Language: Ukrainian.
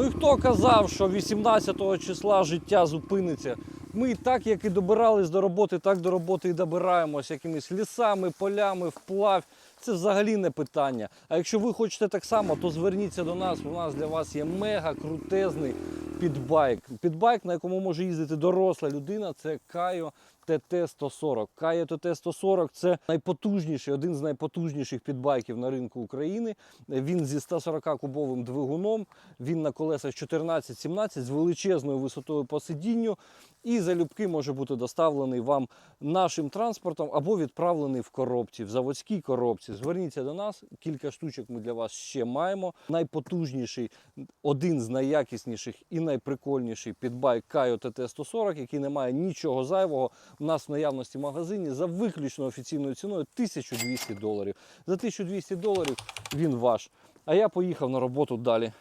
Ну і хто казав, що 18 числа життя зупиниться? Ми так, як і добирались до роботи, так до роботи і добираємося якимись лісами, полями, вплавь. Це взагалі не питання. А якщо ви хочете так само, то зверніться до нас. У нас для вас є мега крутезний підбайк. Підбайк, на якому може їздити доросла людина, це Кайо ТТ-140. Кайо ТТ-140 це найпотужніший, один з найпотужніших підбайків на ринку України. Він зі 140-кубовим двигуном, він на колесах 14-17 з величезною висотою по сидінню. І залюбки може бути доставлений вам нашим транспортом або відправлений в коробці, в заводській коробці. Зверніться до нас, кілька штучок ми для вас ще маємо. Найпотужніший, один з найякісніших і найприкольніший підбайк Кайо ТТ-140, який не має нічого зайвого. У нас в наявності в магазині за виключно офіційною ціною 1200 доларів. За 1200 доларів він ваш. А я поїхав на роботу далі.